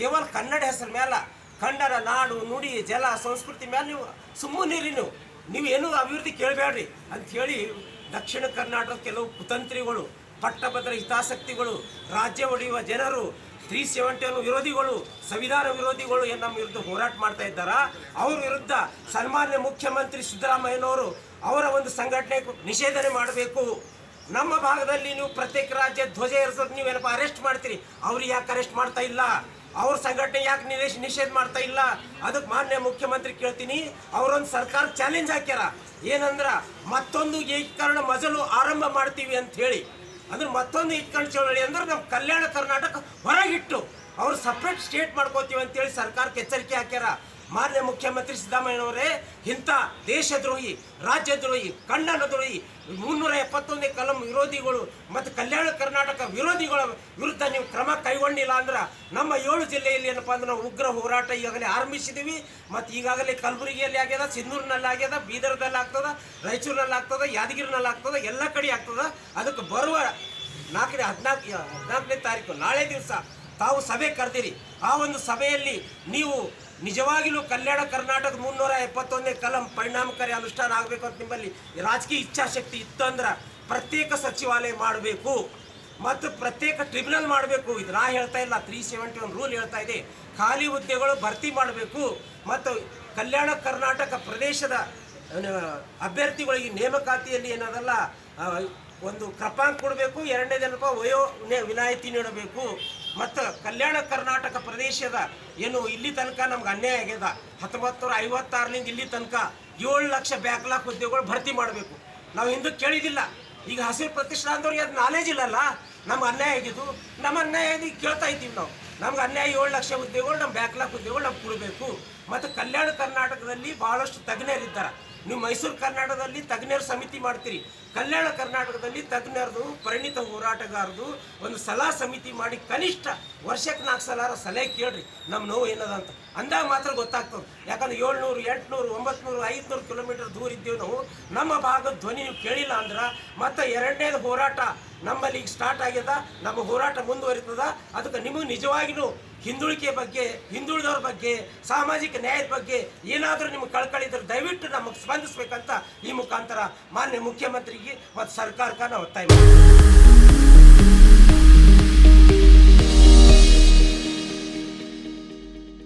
ಕೇವಲ ಕನ್ನಡ ಹೆಸರು ಮೇಲೆ ಕನ್ನಡ, ನಾಡು, ನುಡಿ, ಜಲ, ಸಂಸ್ಕೃತಿ ಮೇಲೆ ನೀವು ಸುಮ್ಮನಿರಿ ನೀವು. ನೀವು ಏನೂ ಅಭಿವೃದ್ಧಿ ಕೇಳಬೇಡ್ರಿ ಹೇಳಿ ದಕ್ಷಿಣ ಕರ್ನಾಟಕದ ಕೆಲವು ಕುತಂತ್ರಿಗಳು, ಪಟ್ಟಭದ್ರ ಹಿತಾಸಕ್ತಿಗಳು, ರಾಜ್ಯ ಒಡೆಯುವ ಜನರು ತ್ರೀ ಸೆವೆಂಟಿ ವಿರೋಧಿಗಳು, ಸಂವಿಧಾನ ವಿರೋಧಿಗಳು ಏನು ನಮ್ಮ ವಿರುದ್ಧ ಹೋರಾಟ ಮಾಡ್ತಾ ಇದ್ದಾರಾ, ಅವ್ರ ವಿರುದ್ಧ ಸನ್ಮಾನ್ಯ ಮುಖ್ಯಮಂತ್ರಿ ಸಿದ್ದರಾಮಯ್ಯನವರು ಅವರ ಒಂದು ಸಂಘಟನೆ ನಿಷೇಧನೆ ಮಾಡಬೇಕು. ನಮ್ಮ ಭಾಗದಲ್ಲಿ ನೀವು ಪ್ರತ್ಯೇಕ ರಾಜ್ಯ ಧ್ವಜ ಏರಿಸೋದು ನೀವೇನಪ್ಪ ಅರೆಸ್ಟ್ ಮಾಡ್ತೀರಿ? ಅವ್ರಿಗೆ ಯಾಕೆ ಅರೆಸ್ಟ್ ಮಾಡ್ತಾ ಇಲ್ಲ? ಅವ್ರ ಸಂಘಟನೆ ಯಾಕೆ ನಿವೇಶ ನಿಷೇಧ ಮಾಡ್ತಾ ಇಲ್ಲ? ಅದಕ್ಕೆ ಮಾನ್ಯ ಮುಖ್ಯಮಂತ್ರಿ ಕೇಳ್ತೀನಿ. ಅವರೊಂದು ಸರ್ಕಾರ ಚಾಲೆಂಜ್ ಹಾಕ್ಯಾರ. ಏನಂದ್ರ ಮತ್ತೊಂದು ಏಕೀಕರಣ ಮಜಲು ಆರಂಭ ಮಾಡ್ತೀವಿ ಅಂತ ಹೇಳಿ. ಅಂದ್ರೆ ಮತ್ತೊಂದು ಏಕೀಕರಣ ಚಳವಳಿ ಅಂದ್ರೆ ನಮ್ಮ ಕಲ್ಯಾಣ ಕರ್ನಾಟಕ ಹೊರಗಿಟ್ಟು ಅವ್ರು ಸಪ್ರೇಟ್ ಸ್ಟೇಟ್ ಮಾಡ್ಕೋತೀವಿ ಅಂತೇಳಿ ಸರ್ಕಾರಕ್ಕೆ ಎಚ್ಚರಿಕೆ ಹಾಕ್ಯಾರ. ಮಾನ್ಯ ಮುಖ್ಯಮಂತ್ರಿ ಸಿದ್ದರಾಮಯ್ಯನವರೇ, ಇಂಥ ದೇಶದ್ರೋಹಿ, ರಾಜ್ಯದ್ರೋಹಿ ಕಣ್ಣನ ದ್ರೋಹಿ ಮುನ್ನೂರ ಎಪ್ಪತ್ತೊಂದನೇ ಕಲಂ ವಿರೋಧಿಗಳು ಮತ್ತು ಕಲ್ಯಾಣ ಕರ್ನಾಟಕ ವಿರೋಧಿಗಳ ವಿರುದ್ಧ ನೀವು ಕ್ರಮ ಕೈಗೊಂಡಿಲ್ಲ ಅಂದ್ರೆ ನಮ್ಮ ಏಳು ಜಿಲ್ಲೆಯಲ್ಲಿ ಏನಪ್ಪ ಅಂದ್ರೆ ನಾವು ಉಗ್ರ ಹೋರಾಟ ಈಗಾಗಲೇ ಆರಂಭಿಸಿದ್ದೀವಿ ಮತ್ತು ಈಗಾಗಲೇ ಕಲಬುರಗಿಯಲ್ಲಿ ಆಗ್ಯದ ಸಿಂಧೂರಿನಲ್ಲಿ ಆಗ್ಯದ, ಬೀದರ್ದಲ್ಲಿ ಆಗ್ತದ, ರಾಯಚೂರಿನಲ್ಲಿ ಆಗ್ತದ, ಯಾದಗಿರಿನಲ್ಲಿ ಆಗ್ತದ, ಎಲ್ಲ ಕಡೆ ಆಗ್ತದ. ಅದಕ್ಕೆ ಬರುವ ನಾಲ್ಕನೇ ಹದಿನಾಲ್ಕು ಹದಿನಾಲ್ಕನೇ ತಾರೀಕು, ನಾಳೆ ದಿವಸ ತಾವು ಸಭೆ ಕರೆದಿರಿ. ಆ ಒಂದು ಸಭೆಯಲ್ಲಿ ನೀವು ನಿಜವಾಗಿಯೂ ಕಲ್ಯಾಣ ಕರ್ನಾಟಕದ ಮುನ್ನೂರ ಎಪ್ಪತ್ತೊಂದನೇ ಕಲಂ ಪರಿಣಾಮಕಾರಿ ಅನುಷ್ಠಾನ ಆಗಬೇಕು ಅಂತ ನಿಮ್ಮಲ್ಲಿ ರಾಜಕೀಯ ಇಚ್ಛಾಶಕ್ತಿ ಇತ್ತಂದ್ರೆ ಪ್ರತ್ಯೇಕ ಸಚಿವಾಲಯ ಮಾಡಬೇಕು ಮತ್ತು ಪ್ರತ್ಯೇಕ ಟ್ರಿಬ್ಯುನಲ್ ಮಾಡಬೇಕು. ಇದು ನಾ ಹೇಳ್ತಾ ಇಲ್ಲ ತ್ರೀ ಸೆವೆಂಟಿ ಒನ್ ರೂಲ್ ಹೇಳ್ತಾ ಇದೆ. ಖಾಲಿ ಹುದ್ದೆಗಳು ಭರ್ತಿ ಮಾಡಬೇಕು ಮತ್ತು ಕಲ್ಯಾಣ ಕರ್ನಾಟಕ ಪ್ರದೇಶದ ಅಭ್ಯರ್ಥಿಗಳಿಗೆ ನೇಮಕಾತಿಯಲ್ಲಿ ಏನದಲ್ಲ ಒಂದು ಕ್ರಪಾಂಕ ಕೊಡಬೇಕು ಎರಡನೇದೇನಪ್ಪ ವಯೋ ವಿನಾಯಿತಿ ನೀಡಬೇಕು. ಮತ್ತು ಕಲ್ಯಾಣ ಕರ್ನಾಟಕ ಪ್ರದೇಶದ ಏನು ಇಲ್ಲಿ ತನಕ ನಮ್ಗೆ ಅನ್ಯಾಯ ಆಗ್ಯದ. ಹತ್ತೊಂಬತ್ತು ನೂರ ಇಲ್ಲಿ ತನಕ ಏಳು ಲಕ್ಷ ಬ್ಯಾಕ್ಲಾಕ್ ಹುದ್ದೆಗಳು ಭರ್ತಿ ಮಾಡಬೇಕು. ನಾವು ಹಿಂದೂ ಕೇಳಿದಿಲ್ಲ. ಈಗ ಹಸಿರು ಪ್ರತಿಷ್ಠಾನದವ್ರಿಗೆ ಅದು ನಾಲೇಜ್ ಇಲ್ಲಲ್ಲ? ನಮ್ಗೆ ಅನ್ಯಾಯ ಆಗಿದ್ದು ನಮ್ಮ ಅನ್ಯಾಯ ಕೇಳ್ತಾ ಇದ್ದೀವಿ ನಾವು. ನಮ್ಗೆ ಅನ್ಯಾಯ ಏಳು ಲಕ್ಷ ಹುದ್ದೆಗಳು ನಮ್ಮ ಬ್ಯಾಕ್ಲಾಕ್ ಹುದ್ದೆಗಳು ನಮ್ಗೆ ಕೊಡಬೇಕು. ಮತ್ತು ಕಲ್ಯಾಣ ಕರ್ನಾಟಕದಲ್ಲಿ ಭಾಳಷ್ಟು ತಜ್ಞರಿದ್ದಾರೆ. ನೀವು ಮೈಸೂರು ಕರ್ನಾಟಕದಲ್ಲಿ ತಜ್ಞರ ಸಮಿತಿ ಮಾಡ್ತೀರಿ. ಕಲ್ಯಾಣ ಕರ್ನಾಟಕದಲ್ಲಿ ತಜ್ಞರದು, ಪರಿಣಿತ ಹೋರಾಟಗಾರದು ಒಂದು ಸಲಹಾ ಸಮಿತಿ ಮಾಡಿ ಕನಿಷ್ಠ ವರ್ಷಕ್ಕೆ ನಾಲ್ಕು ಸಲಾರ ಸಲಹೆ ಕೇಳ್ರಿ. ನಮ್ಮ ನೋವು ಏನದ ಅಂತ. ಅಂದಾಗ ಮಾತ್ರ ಗೊತ್ತಾಗ್ತದೆ. ಯಾಕಂದ್ರೆ ಏಳ್ನೂರು, ಎಂಟುನೂರು, ಒಂಬತ್ನೂರು, ಐದುನೂರು ಕಿಲೋಮೀಟರ್ ದೂರ ಇದ್ದೀವಿ ನಾವು. ನಮ್ಮ ಭಾಗದ ಧ್ವನಿ ನೀವು ಕೇಳಿಲ್ಲ ಅಂದ್ರೆ ಮತ್ತೆ ಎರಡನೇದು ಹೋರಾಟ ನಮ್ಮಲ್ಲಿ ಈಗ ಸ್ಟಾರ್ಟ್ ಆಗ್ಯದ. ನಮ್ಮ ಹೋರಾಟ ಮುಂದುವರಿತದ. ಅದಕ್ಕೆ ನಿಮಗೆ ನಿಜವಾಗಿಯೂ ಹಿಂದುಳಿಕೆ ಬಗ್ಗೆ, ಹಿಂದುಳಿದವ್ರ ಬಗ್ಗೆ, ಸಾಮಾಜಿಕ ನ್ಯಾಯದ ಬಗ್ಗೆ ಏನಾದರೂ ನಿಮ್ಗೆ ಕಳ್ಕಳಿದ್ರೆ ದಯವಿಟ್ಟು ನಮಗೆ ಸ್ಪಂದಿಸ್ಬೇಕಂತ ಈ ಮುಖಾಂತರ ಮಾನ್ಯ ಮುಖ್ಯಮಂತ್ರಿಗೆ ಮತ್ತು ಸರ್ಕಾರಕ್ಕೆ ನಾವು ಒತ್ತಾಯ